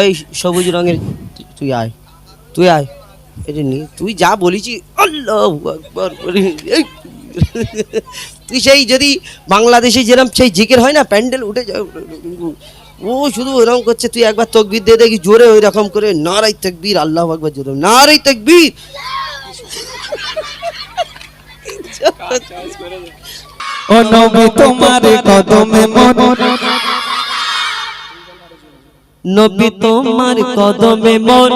এই সবুজ রঙের, তুই আয় তুই আয়। নি, তুই যা বলেছি তুই সেই যদি বাংলাদেশে যেরকম সেই জিকের হয় না, প্যান্ডেল উঠে ও শুধু ওরকম করছে, তুই একবার তকবির দিয়ে দেখি, জোরে ওই রকম করে নারাই তকবীর, আল্লাহ একবার জোরে নারাই তকবীর। ও নবী তোমার কদমে মন। নবী তোমার কদমে মন।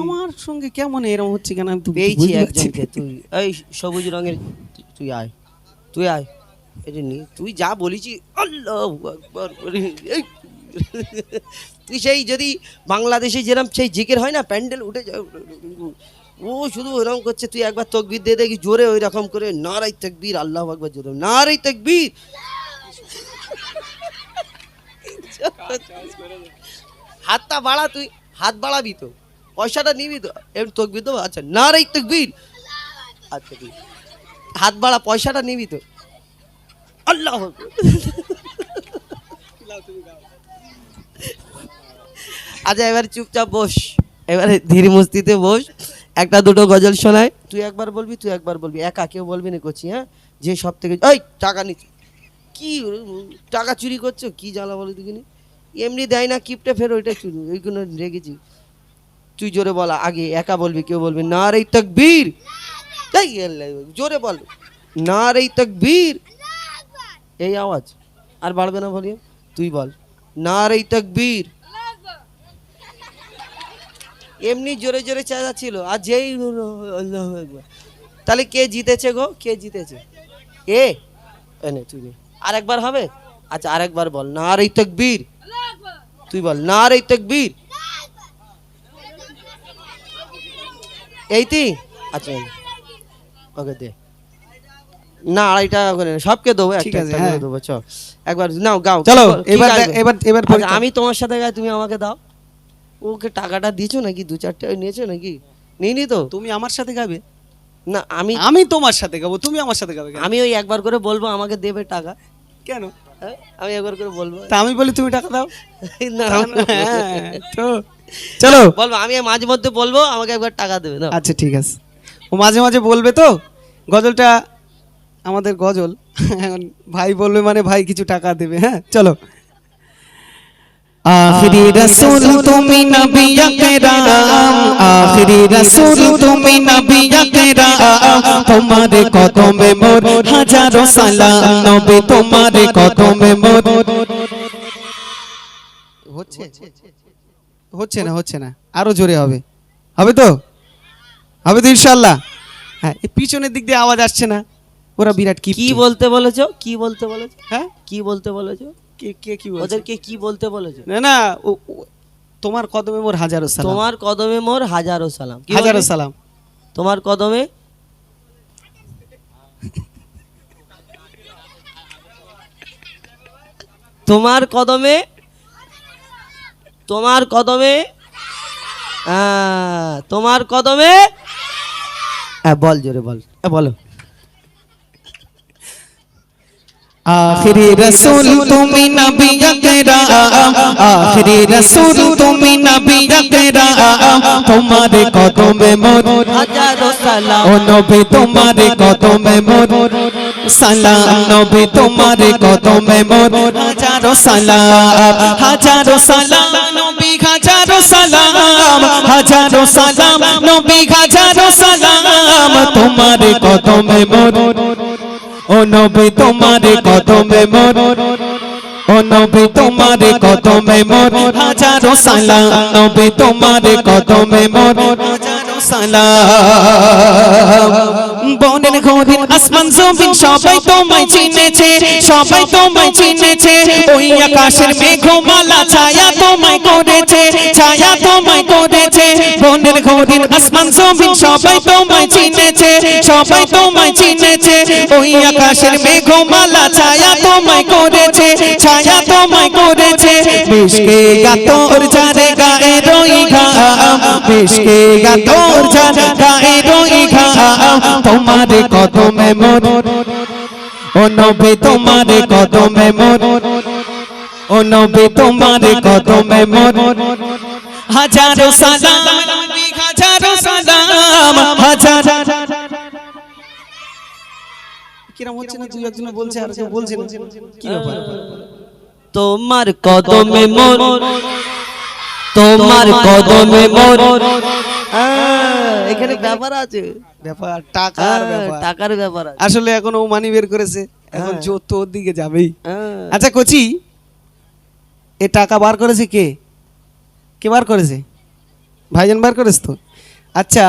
আমার সঙ্গে কেমন এরকম হচ্ছে কেন আমি তো পেয়েছি একজনকে তুই। এই সবুজ রঙের তুই আয় তুই আয়। এটা নি তুই যা বলেছি আল্লাহ আকবার তুই সেই যদি বাংলাদেশে যেরকম সেই জিকের হয় না প্যান্ডেল উঠে ও শুধু ওরকম করছে তুই একবার তকবির দিয়ে দেখি জোরে ওই রকম করে নারাই তকবীর আল্লাহ আকবার জোরে নারাই তকবীর। হাতটা বাড়া তুই, হাত বাড়াবি তো। পয়সাটা নিবি তো। এমনি তকবির তো আচ্ছা না রে তকবীর আচ্ছা ঠিক। হাত বাড়া, পয়সাটা নিবি তো। আল্লাহ। আচ্ছা এবার চুপচাপ বস। এবারে ধীর মস্তিতে বস। একটা দুটো গজল শোনায়। তুই একবার বলবি, তুই একবার বলবি। একা কেউ বলবি না করছি হ্যাঁ? যে সব থেকে ওই টাকা নিচ্ছি কি টাকা চুরি করছ? কি জ্বালা বলো দেখিনি। এমনি দেয় না, কিপটে ফের ওইটা চুরি। ওইগুলো রেখেছি। তুই জোরে বলা, আগে একা বলবি, কেউ বলবি, না রে তকবীর! তাই জোরে বল, না রে তকবীর! এই আওয়াজ, আর বাড়বে না বলিয়ে তুই বল, না রে তকবীর! এমনি জোরে জোরে চেঁচা ছিল আর যেই তাহলে কে জিতেছে গো? কে জিতেছে? এ তুই। আরেকবার হবে? আচ্ছা আরেকবার বল। না রে তকবীর। তুই বল না রে তকবীর। এইটি? আচ্ছা ওকে দে। না আড়াই টাকা করে সবকে দেবো একটা একটা করে হ্যাঁ। দেবো চ একবার নাও গাও চলো, এবার এবার- এবার আচ্ছা, আমি তোমার সাথে গাই তুমি আমাকে দাও। ওকে টাকাটা দিয়েছ নাকি? দু চারটে নিয়েছো নাকি? নিইনি তো। তুমি আমার সাথে গাবে না আমি আমি তোমার সাথে গাবো তুমি আমার সাথে গাবে আমি ওই একবার করে বলব আমাকে দেবে টাকা। কেন? হ্যাঁ? আমি একবার করে বলব। তা আমি বলি তুমি টাকা দাও। না হ্যাঁ, তো চলো। বলব আমি মাঝে মধ্যে বলব আমাকে একবার টাকা দেবে না আচ্ছা ঠিক আছে। ও মাঝে মাঝে বলবে তো? গজলটা আমাদের গজল। এখন ভাই বলবে মানে ভাই কিছু টাকা দেবে হ্যাঁ? চলো। আখরি রসুল তুমি নবী আকরাম আখরি রসুল তুমি নবী আকরাম তোমার কদমে মোর হাজারো সালাম। নবী তোমার কদমে মোর। হচ্ছে? হচ্ছে না হচ্ছে না। আরও জোরে হবে। হবে তো? হবে তো ইনশাল্লাহ হ্যাঁ এই পিছনের দিক দিয়ে আওয়াজ আসছে না। ওরা বিরাট কি কি বলতে বলেছ? কি বলতে বলেছ? হ্যাঁ? কি বলতে বলেছ? কে কে কি বলছে? ওদেরকে কি বলতে বলেছ? না না তোমার কদমে মোর হাজারো সালাম। তোমার কদমে মোর হাজারো সালাম। হাজারো সালাম। তোমার কদমে? তোমার কদমে? তোমার কদমে? তোমার কদমে? হ্যাঁ বল জোরে বল। আখরি রসুল তুমি নবী আকরাম আখরি রসুল তুমি নবী আকরাম তোমার কদমে মোর হাজারো সালাম ও নবী তোমার কদমে মোর, সালাম নবী তোমার কদমে মোর, হাজারো সালাম হাজারো সালাম হাজারো সালাম নবী, হাজারো সালাম, তোমার কদমে মোর। ও নবী, তোমার কদমে মোর। ও নবী, তোমার কদমে মোর। হাজারো সালাম। নবী, তোমার কদমে মোর। হাজারো সালাম। বনের ঘোরের আসমান জমিন সবাই তোমায় চিনেছে, সবাই তোমায় চিনেছে। ওই আকাশের মেঘমালা ছায়া তোমায় করেছে, ছায়া তোমায় করেছে। ঘোরের আসমান জমিন সবাই তোমায় চিনেছে, সবাই তোমায় চিনেছে। ওই আকাশের মেঘমালা ছায়া তোমায় করেছে, ছায়া তোমায় করেছে। বেশকে গাতর যারে গায়ে রই ঘাম বেশকে গাতর যারে গায়ে রই ঘাম। তোমার কদমে মোর ও নবী তোমার কদমে মোর ও নবী তোমার কদমে মোর হাজারো সালাম হাজারো সালাম হাজার। কিরম হচ্ছে না দুই একজন বলছে আর কেউ বলছে না। কি ব্যাপার? তোমার কদমে মোর তোমার কদমে মোর হ্যাঁ, এখানে ব্যাপার আছে। ব্যাপার টাকার হ্যাঁ, ব্যাপার। টাকার ব্যাপার আসলে এখন ও মানি বের করেছে। এখন হ্যাঁ। জোর তোর দিকে যাবেই। আচ্ছা কোচি এ টাকা বার করেছে কে? কে বার করেছে? ভাইজান বার করেছ তো? আচ্ছা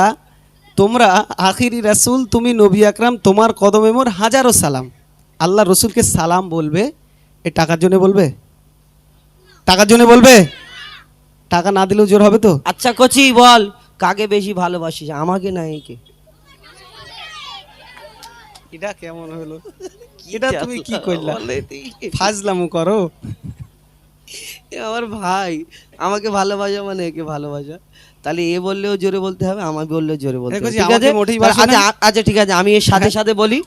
তোমরা আখিরি রাসূল তুমি নবী আকরাম তোমার কদমে মোর হাজারো সালাম। আল্লাহ রসুলকে সালাম বলবে এ টাকার জন্য বলবে? টাকার জন্য বলবে? টাকা না দিলেও জোর হবে তো? আচ্ছা কচি বল কাকে বেশি ভালোবাসিস আমাকে না একে? এটা কেমন হলো? এটা তুমি কি করলা। ফাজলামু করো। আমার ভাই আমাকে ভালোবাসা মানে একে ভালোবাসা? তাহলে এ বললেও জোরে বলতে হবে আমাকে বললেও জোরে বলতে হবে ঠিক আছে। আচ্ছা আচ্ছা ঠিক আছে আমি এর সাথে সাথে বলি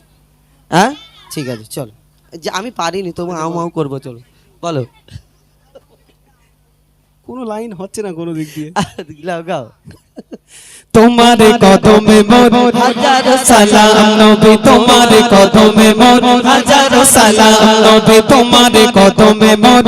হ্যাঁ? ঠিক আছে চল। যে আমি পারিনি তবু আউ আউ করব চলো। বলো। কোনো লাইন হচ্ছে না কোনো দিক দিয়ে। গাও গাও তোমার কদমে মোর হাজারো সালাম নবী তোমার কদমে মোর হাজারো সালাম নবী তোমার কদমে মোর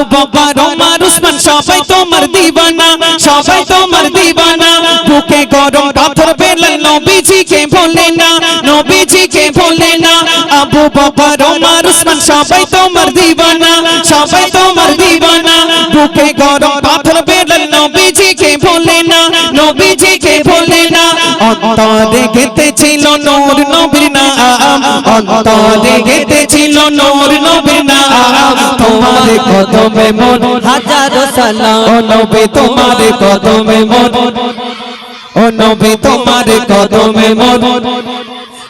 আবু বকর ওমর উসমান সবাই তোমার দিবানা সবাই তোমার দিবানা বুকে গরম পাথর বেলন নবীজিকে ভোলে না নবীজিকে ভোলে না আবু বকর ওমর উসমান সবাই তোমার দিবানা সবাই তোমার দিবানা বুকে গরম পাথর বেলন নবীজিকে ভোলে না নবীজিকে ভোলে না অন্তরে গেতে ছিল নূর নবীর নাম, অন্তরে গেতে ছিল নূর নবীর নাম। তোমার কদমে মন, হাজারো সালাম ও নবী তোমার কদমে মন। ও নবী তোমার কদমে মন।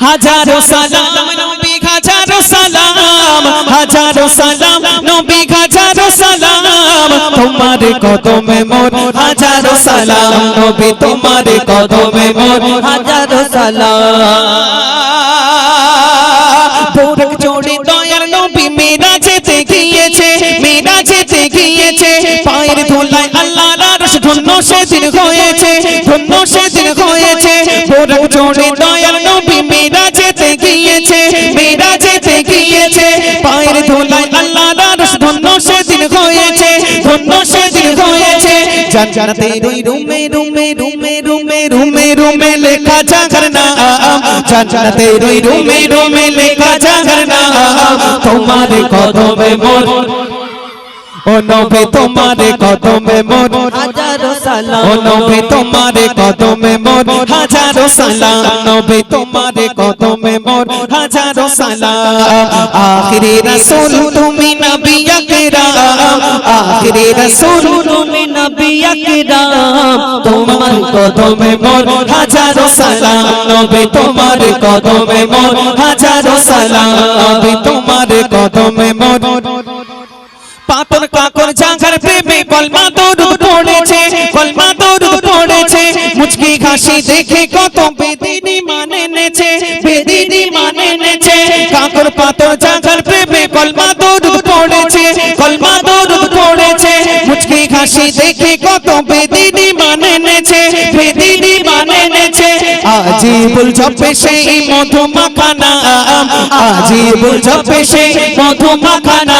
হাজারো সালাম নবী হাজারো সালাম হাজারো সালাম নবী হাজারো সালাম তোমার কদমে মন, হাজারো সালাম নবী তোমার কদমে মন। হাজারো সালাম নবী মেরা যেতে গিয়েছে মেরা যেতে গিয়েছে। পায়ের ধুলায় আল্লাহ আরশ ধন্য সেদিন হয়েছে, ধন্য সেদিন হয়েছে। বোরক জোড়ে দয়ার নবী মেরা যেতে গিয়েছে মেরা যেতে গিয়েছে। পায়ের ধুলায় আল্লাহ আরশ ধন্য সেদিন হয়েছে, ধন্য সেদিন ওই রুমে রুমে রুমে রুমে রুমে রুমে লেখা জাগর নাম। জান্নাতের ওই রুমে রুমে লেখা জাগর নাম। তোমার কদমে মোর ও নবে তোমার কদমে মোর হাজারো সালাম। ও নবে তোমার কদমে মোর হাজারো সালাম। নবে তোমার কদমে হাজারো সালাম আখিরি রাসূল তুমি নবী আকরাম। আখিরি রাসূল তুমি নবী আকরাম। তোমার কদমে মোর হাজারো সালাম নবী তোমার কদমে মোর হাজারো সালাম নবী তোমার কদমে মোর। পাতর কাকর জাগার প্রেমে কলমা দরুদ পড়েছে কলমা দরুদ পড়েছে। মুচকি হাসি দেখে কত হাসি দেখে কত বেদিনী মানে নেছে বেদিনী মানে নেছে আজিবুল জপে সেই মধু মাখানা আজিবুল জপে সেই মধু মাখানা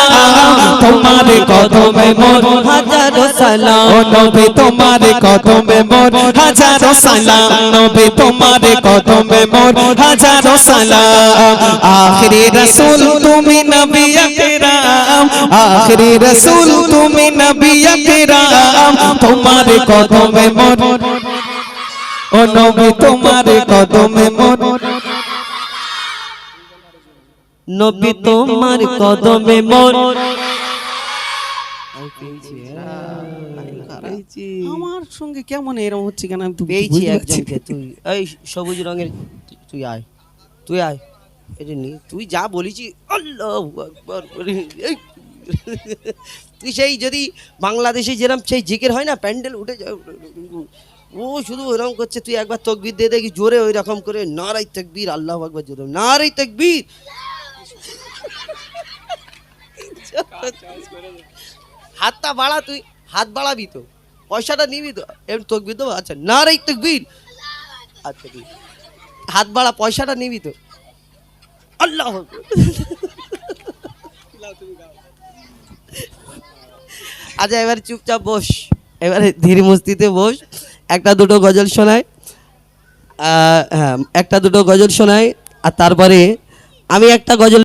তোমার কদমে মোর হাজারো সালাম। নবী, তোমার কদমে মোর হাজারো সালাম। নবী, তোমার কদমে মোর হাজারো সালাম। আখরি রাসূল, তুমি নবী আকরাম আখরি রাসূল তুমি নবী আকরাম। তোমার কদমে মোর ও নবী তোমার কদমে মোর নবী তোমার কদমে মোর আমার সঙ্গে কেমন এরকম হচ্ছে কেন আমি পেয়েছি একজনকে তুই এই সবুজ রঙের তুই- তুই আয়। তুই আয়। এটা নি তুই যা বলেছি আল্লাহু আকবার এই তুই সেই যদি বাংলাদেশে যেরকম সেই জিকের হয় না, প্যান্ডেল উঠে ও শুধু ওইরকম করছে, তুই একবার তকবির দিয়ে দেখি, জোরে ওই রকম করে নারাই তকবীর, আল্লাহ একবার জোরে নারাই তকবীর। হাতটা বাড়া তুই, হাত বাড়াবি তো, পয়সাটা নিবি তো এমনি তকবির দেবো আচ্ছা নারাই তকবীর। আচ্ছা তুই হাত বাড়া, পয়সাটা নিবি তো, আল্লাহ আকবার। আচ্ছা এবার চুপচাপ বস। এবারে ধীর মস্তিতে বস। একটা দুটো গজল শোনায় হ্যাঁ একটা দুটো গজল শোনায় আর তারপরে আমি একটা গজল